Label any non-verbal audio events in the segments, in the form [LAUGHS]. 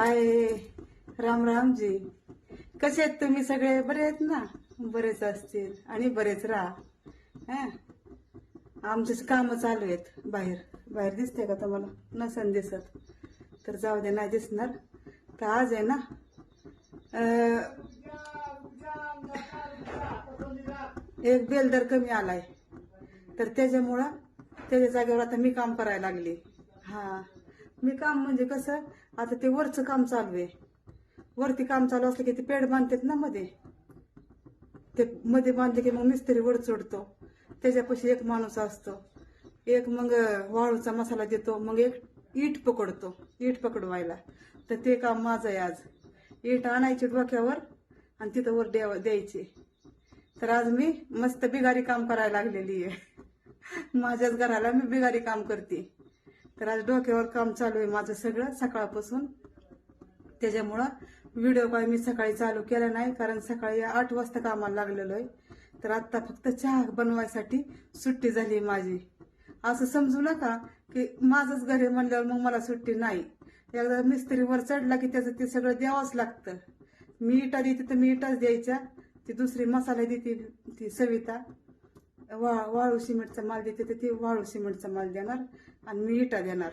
हाय राम रामजी. कसे आहेत तुम्ही सगळे? बरे आहेत ना? बरेच असतील आणि बरेच राहा. हा? आमचेच कामं चालू आहेत बाहेर. बाहेर दिसते का तुम्हाला? नसन दिसत. तर जाऊ दे नाही दिसणार. तर आज आहे ना एक बेलदर कमी आलाय. तर त्याच्यामुळं त्याच्या जागेवर आता मी काम करायला लागले. हा. मी काम म्हणजे कसं आता ते वरचं काम चालू आहे. वरती काम चालू असलं की ते पेड बांधतात ना मध्ये. ते मध्ये बांधले की मग मिस्त्री वर चढतो त्याच्यापाशी एक माणूस असतो. एक मग वाळूचा मसाला देतो. मग एक ईट पकडतो. ईट पकडवायला. तर ते काम माझं आहे आज. ईट आणायची डोक्यावर आणि तिथं वर द्याव द्यायची. तर आज मी मस्त बिगारी काम करायला लागलेली आहे. [LAUGHS] माझ्याच घराला मी बिगारी काम करते. तर आज डोक्यावर काम चालू आहे माझं सगळं सकाळपासून. त्याच्यामुळं व्हिडिओ काय मी सकाळी चालू केला नाही कारण सकाळी आठ वाजता कामाला लागलेलो आहे. तर आत्ता फक्त चहा बनवायसाठी सुट्टी झाली आहे माझी. असं समजू नका की माझंच घर म्हणल्यावर मग मला सुट्टी नाही. एकदा मिस्त्री वर चढला की त्याचं ते सगळं द्यावंच लागतं. मी इटा देते तर मी इटाच द्यायच्या ती दुसरी मसाला देते ती सविता. वा वाळू सिमेंटचा माल देते तर ती वाळू सिमेंटचा माल देणार. आणि मी इटा देणार.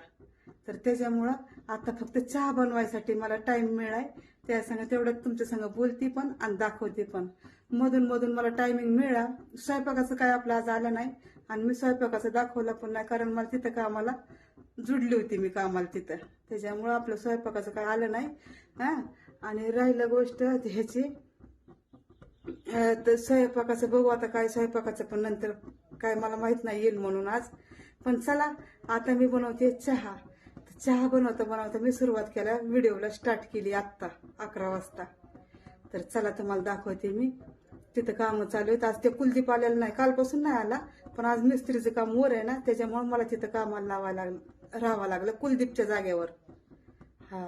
तर त्याच्यामुळं आता फक्त चहा बनवायसाठी मला टाइम मिळाय. त्या संग तेवढ्यात तुमच्या संग बोलते पण आणि दाखवते पण. मधून मधून मला टायमिंग मिळा. स्वयंपाकाचं काय आपलं आज आलं नाही आणि मी स्वयंपाकाचं दाखवलं पण नाही कारण मला तिथं कामाला जुडली होती मी कामाला तिथं. त्याच्यामुळं आपलं स्वयंपाकाचं काय आलं नाही. हा? आणि राहिलं गोष्ट ह्याची तर स्वयंपाकाचं बघू आता काय स्वयंपाकाचं पण नंतर काय मला माहीत नाही येईल म्हणून आज. पण चला आता मी बनवते चहा. तर चहा बनवता बनवता मी सुरुवात केल्या व्हिडिओला स्टार्ट केली आत्ता अकरा वाजता. तर चला तुम्हाला दाखवते मी. तिथं कामं चालू आहेत. आज ते कुलदीप आलेला नाही कालपासून नाही आला पण आज मिस्त्रीचं काम वर आहे ना त्याच्यामुळे मला तिथं कामाला लावायला लागलं राहावं लागलं कुलदीपच्या जागेवर. हा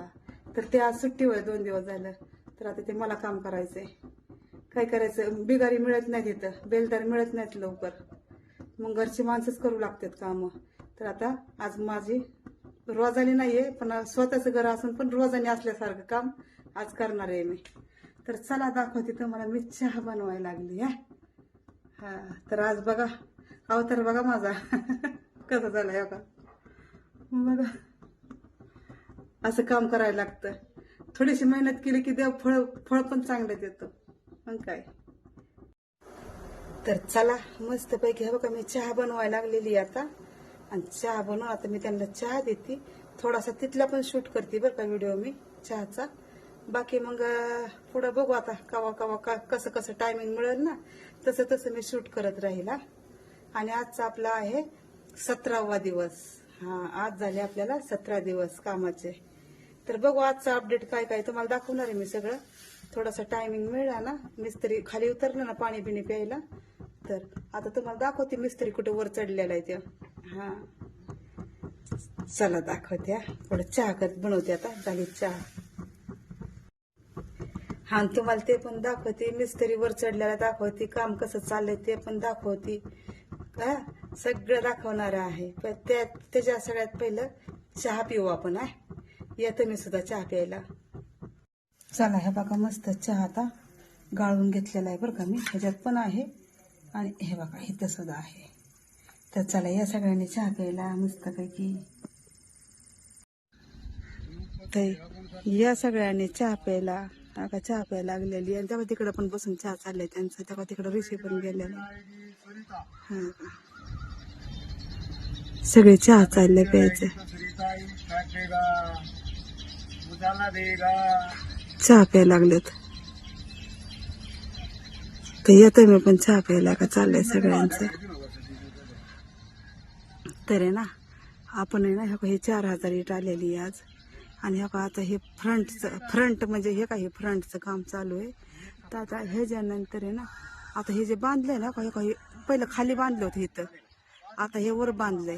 तर ते आज सुट्टीवर दोन दिवस झालं. तर आता ते मला काम करायचंय. काय करायचं? बिगारी मिळत नाही तिथं बेलदार मिळत नाहीत लवकर. मग घरची माणसंच करू लागतात कामं. तर आता आज माझी रोजानी नाहीये पण स्वतःचं घर असून पण रोजानी असल्यासारखं काम आज करणार आहे मी. तर चला दाखवते मला मी चहा बनवायला लागली हा. हा तर आज बघा अवतार बघा माझा. [LAUGHS] कसा झालाय का बघा. असं काम करायला लागतं. थोडीशी मेहनत केली की देव फळ फळ पण चांगलं देतं. मग काय? तर चला मस्त पैकी हे बघा मी चहा बनवायला लागलेली आता. आणि चहा बनवून आता मी त्यांना चहा देते. थोडासा तिथला पण शूट करते बरं का व्हिडिओ मी चहाचा. बाकी मग पुढं बघू आता कवा कवा का कसं कसं टायमिंग मिळेल ना तसं तसं मी शूट करत राहील आणि आजचा आपला आहे सतरावा दिवस. हा आज झाले आपल्याला सतरा दिवस कामाचे. तर बघू आजचा अपडेट काय काय तुम्हाला दाखवणार आहे मी सगळं. थोडासा टायमिंग मिळाला ना मिस्त्री खाली उतरलं ना पाणी बिणी प्यायला. तर आता तुम्हाला दाखवते मिस्त्री कुठे वर चढलेला आहे त्या हा. चला दाखवते हा. थोडं चहा करत बनवते आता झाली चहा. हा तुम्हाला ते पण दाखवते मिस्त्री वर चढलेला दाखवते काम कसं चाललंय ते पण दाखवते. हा सगळं दाखवणार आहे. पण त्या त्याच्या सगळ्यात पहिलं चहा पिऊ आपण आहे या तुम्ही सुद्धा चहा प्यायला. चला हे बघा मस्त चहा आता गाळून घेतलेला आहे बरं का मी. ह्याच्यात पण आहे. आणि हे बघा इथं सुद्धा आहे. तर चला या सगळ्यांनी चहा प्यायला मस्तपैकी. तर या सगळ्यांनी चहा प्यायला आता चहा प्यायला लागलेली आणि तेव्हा तिकडं पण बसून चहा चाललाय त्यांचं. तेव्हा तिकडं ऋषी पण गेलेला. हा. सगळे चहा चालले प्यायचे. चहा प्यायला लागलेत. तर येतोय मी पण चहा प्यायला का चाललंय सगळ्यांचं तर आहे ना आपण आहे ना हे हे चार हजार इट आलेली आहे आज आणि हे आता हे फ्रंटचं फ्रंट म्हणजे हे का हे फ्रंटचं काम चालू आहे तर आता ह्याच्यानंतर आहे ना आता हे जे बांधलंय ना का हे का हे पहिलं खाली बांधलं होतं इथं आता हे वर बांधलंय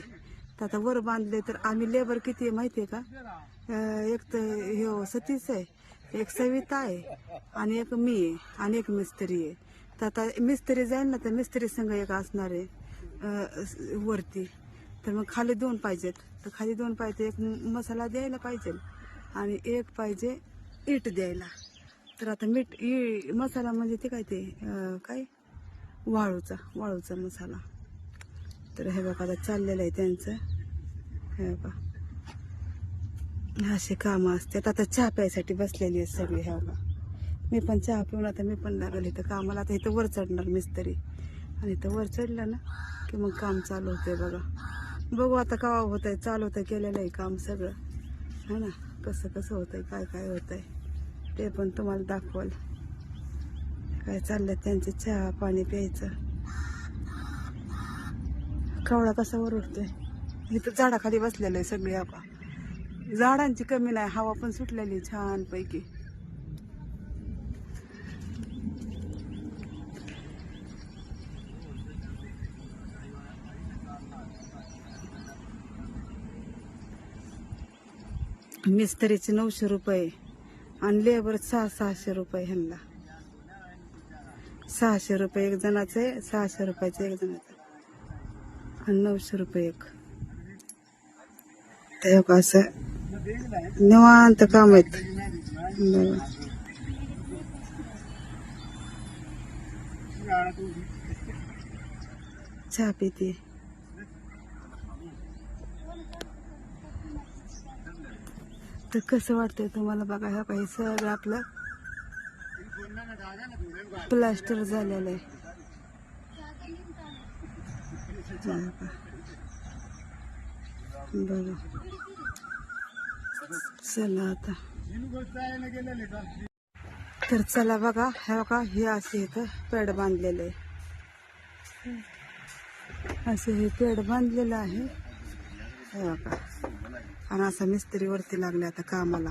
तर आता वर बांधले तर आम्ही लेबर किती आहे माहिती आहे का एक तर हे सतीश आहे एक सविता आहे आणि एक मी आहे आणि एक मिस्त्री आहे तर आता मिस्त्री जाईल ना तर मिस्त्री संघ एक असणार आहे वरती. तर मग खाली दोन पाहिजेत. तर खाली दोन पाहिजे एक मसाला द्यायला पाहिजे आणि एक पाहिजे ईट द्यायला. तर आता मीठ ई मसाला म्हणजे ते काय ते काय? वाळूचा वाळूचा मसाला. तर हे बघा आता चाललेलं आहे त्यांचं. हे बघा. असे कामं असतात. आता चहा प्यायसाठी बसलेली आहेत सगळी हे बघा. मी पण चहा पिऊन आता मी पण लागल इथं कामाला. आता इथं वर चढणार मिस्त्री. आणि इथं वर चढलं ना की मग काम चालू होतंय बघा. बघू आता कवा होत आहे चालू होतं केलेलं आहे काम सगळं. है ना? कसं कसं होतंय काय काय होतंय? ते पण तुम्हाला दाखवाल. काय चाललंय त्यांचं चहा पाणी प्यायचं. कवळा कसा वर उठतोय? इथं झाडाखाली बसलेलं आहे सगळी आपा. झाडांची कमी नाही हवा पण सुटलेली आहे मिस्त्रीचे नऊशे रुपये आणि लेबर सहा सहाशे रुपये ह्यांना. सहाशे रुपये एक जणाचं आहे सहाशे रुपयाचं एक जणाचं. आणि नऊशे रुपये एक. ते असं निवांत काम आहेत. चहा पिते. तर कसं वाटतंय तुम्हाला बघा ह्या काही सगळं आपलं प्लास्टर झालेलं आहे. बघा. चला आता. तर चला बघा हे बघा हे असे इथं पेड बांधलेलं आहे. असे हे पेड बांधलेलं आहे. हे बघा. आणि असा मिस्त्री वरती लागले आता कामाला.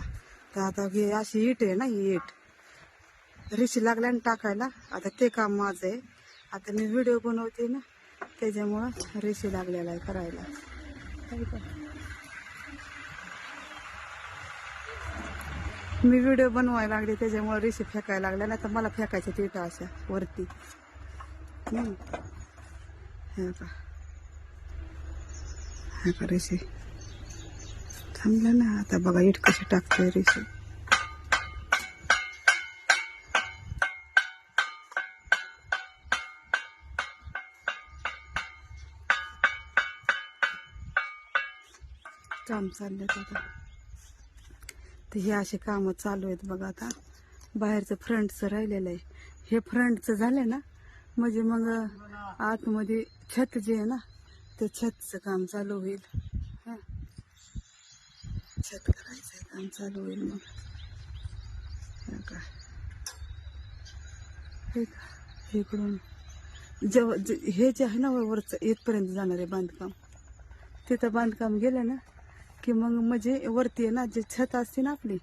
तर आता हे अशी इट आहे ना ही इट. रिशी लागल्या टाकायला. आता ते काम माझं आहे. आता मी व्हिडिओ बनवते ना त्याच्यामुळं रिशी लागलेला आहे करायला. मी व्हिडिओ बनवायला लागले त्याच्यामुळे रेषी फेकायला लागल्या. नाही तर मला फेकायच्या तिथं अशा वरती. हे का हे का थांबलं ना. आता बघा इट कशी टाकतोय रेशी काम चाललं आता तर हे असे कामं चालू आहेत बघा आता. बाहेरचं फ्रंटचं राहिलेलं आहे. हे फ्रंटचं झालं ना म्हणजे मग आतमध्ये छत जे आहे ना ते छतचं काम चालू होईल. छत करायचं काम चालू होईल मग हे का हे का इकडून जेव्हा जे- हे जे आहे ना वरचं इथपर्यंत जाणार आहे बांधकाम तिथं बांधकाम गेलं ना की मग म्हणजे वरती आहे ना जे छत असते ना आपली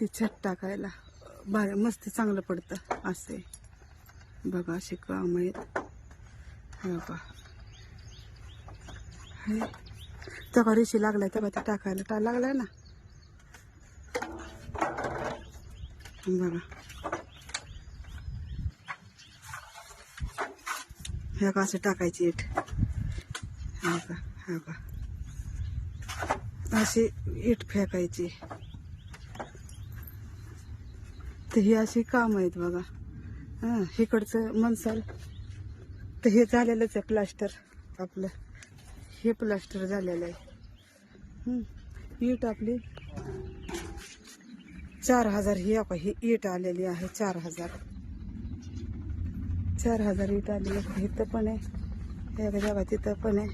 ती छत टाकायला भारी मस्त चांगलं पडतं असे बघा असे काम आहेत बघा हे. तेव्हा रेशी लागलाय तेव्हा ते टाकायला टा लागलाय ना. बघा. हे का असं टाकायची इट हा का हा का. अशी इट फेकायची. तर ही अशी काम आहेत बघा. हा इकडचं मनसाल. तर हे झालेलंच आहे प्लास्टर आपलं. हे प्लास्टर झालेलं आहे. ईट आपली चार हजार ही आपण ही ईट आलेली आहे चार हजार. चार हजार ईट आलेली आहे. इथं पण आहे. हे बघा तिथं पण आहे.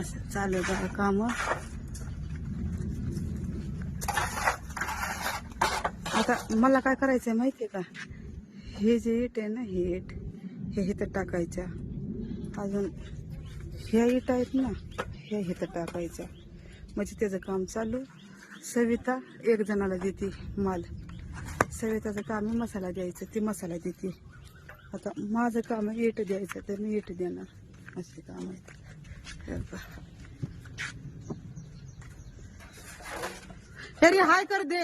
असं चालू आहे बघा कामं. आता मला काय करायचं आहे माहिती आहे का? हे जे इट आहे ना हे इट हे इथं टाकायच्या अजून ह्या इट आहेत ना ह्या इथं टाकायच्या म्हणजे त्याचं काम चालू. सविता एक जणाला देते माल. सविताचं काम आहे मसाला द्यायचं ती मसाला देते. आता माझं काम आहे इट द्यायचं तर मी इट देणार. असे काम आहे. अरे हाय कर दे.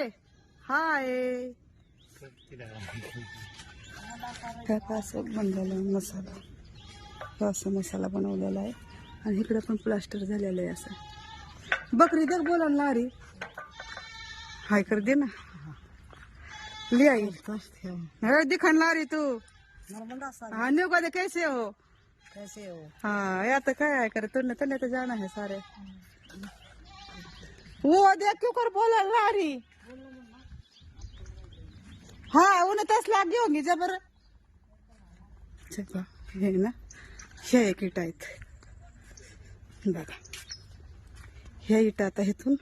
हाय. काय काय असं बनलेलं आहे मसाला. हे असं मसाला बनवलेला आहे. आणि इकडे पण प्लास्टर झालेलं आहे असं. बकरी देख बोला ना लारी. हाय कर दे ना. ले आई. अरे दिखा ना लारी तू. हाँ न्यू का कैसे हो? कैसे हो? हाँ या तो क्या है करे? तुमने तने तो जाना है सारे. वो देख क्यों कर बोला लारी. हाँ उन्हें तस लाग होंगी जबर चला हे ना. ह्या एक इटा आहेत बघा. ह्या इटा आता इथून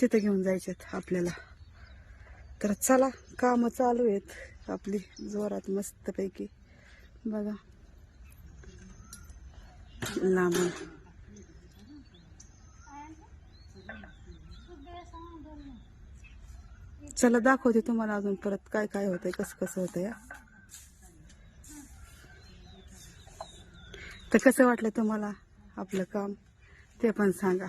तिथं घेऊन जायच्यात आपल्याला. तर चला कामं चालू आहेत आपली जोरात मस्तपैकी. बघा. लांबून. चला दाखवते तुम्हाला अजून परत काय काय होतंय कसं कसं होतं या तर कसं वाटलं तुम्हाला आपलं काम? ते पण सांगा.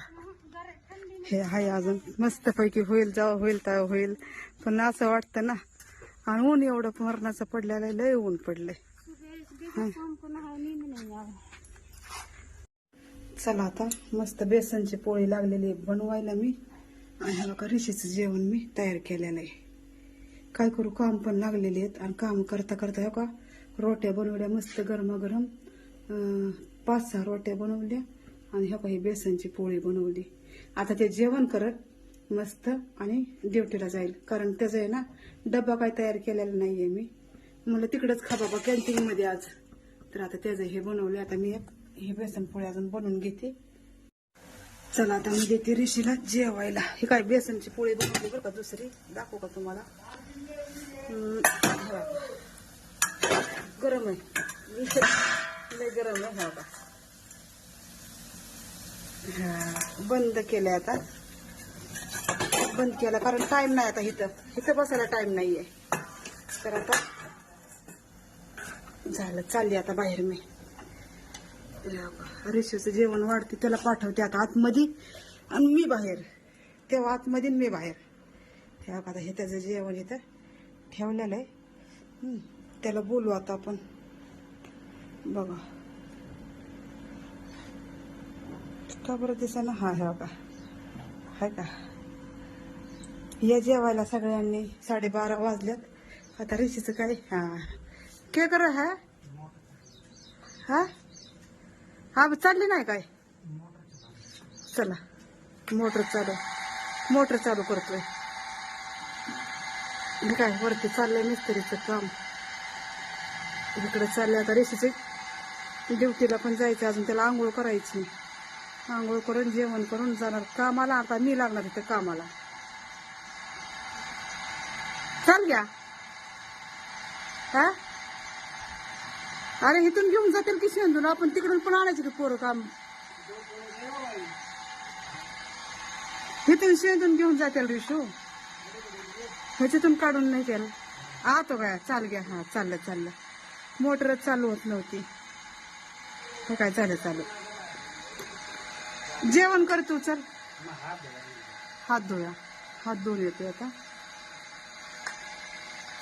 हे आहे अजून मस्तपैकी होईल जेव्हा होईल तेव्हा होईल. पण असं वाटतं ना आणि ऊन एवढं मरणाचं पडलेलं आहे, लय ऊन पडलंय. चला आता मस्त बेसनची पोळी लागलेली बनवायला मी. आणि ह्या बघा रिशीचं जेवण मी तयार केलेलं आहे. काय करू काम पण लागलेले आहेत. आणि काम करता करता हो का रोट्या बनवल्या मस्त गरमागरम. पाच सहा रोट्या बनवल्या आणि ह्या काही बेसनची पोळी बनवली. आता ते जेवण करत मस्त आणि ड्युटीला जाईल. कारण त्याचं आहे ना डब्बा काय तयार केलेला नाहीये मी. म्हणलं तिकडंच खा बाबा कॅन्टीनमध्ये आज. तर आता त्याचं हे बनवले आता मी एक हे बेसन पोळी अजून बनवून घेते. चला आता मी देते ऋषीला जेवायला. हे काय बेसनची पोळी बनवली बरं का दुसरी? दाखवू का तुम्हाला? गरम आहे. लय गरम आहे हा बघा. बंद केलं आता. बंद केला कारण टाइम नाही आता इथं. इथं बसायला टाइम नाहीये. तर आता झालं चालली आता बाहेर मी. रेशोचं जेवण वाढते त्याला पाठवते आता आतमध्ये आणि मी बाहेर. तेव्हा आतमध्ये मी बाहेर. तेव्हा आता हे त्याचं जेवण इथं ठेवलेलं आहे. त्याला बोलू आता आपण. बघा. का बरं दिसा ना हा हे बघा. हाय का? या जेवायला सगळ्यांनी साडेबारा वाजल्यात आता रेशीचं काय? हा. के कर हा? हा? हा चालली नाही काय? चला. मोटर चालू. मोटर चालू करतोय. काय वरती चाललंय मिस्त्रीचं काम. इकडे चाललंय आता रेशीचे ड्युटीला पण जायचं अजून त्याला आंघोळ करायची आंघोळ करून जेवण करून जाणार. कामाला आता मी लागणार इथं कामाला. चाल घ्या. हा? अरे इथून घेऊन जातील की शेंदून आपण तिकडून पण आणायचं की पोरं काम? इथून शेंदून घेऊन जातील रिशू. ह्याच्यातून काढून नाही केलं. आतो काय चाल घ्या. हा चाललं चाललं. मोटरच चालू होत नव्हती. हे काय झालं चालू जेवण कर तू चल. हात धुया. हात धुवून येतोय आता.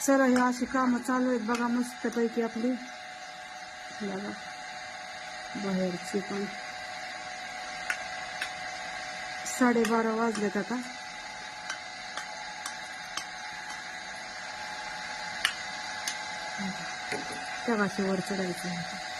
चला हे अशी कामं चालू आहेत बघा मस्त पैकी आपली. बघा. बाहेरची पण. साडेबारा वाजलेत आता. त्या वर चढायचं आहे.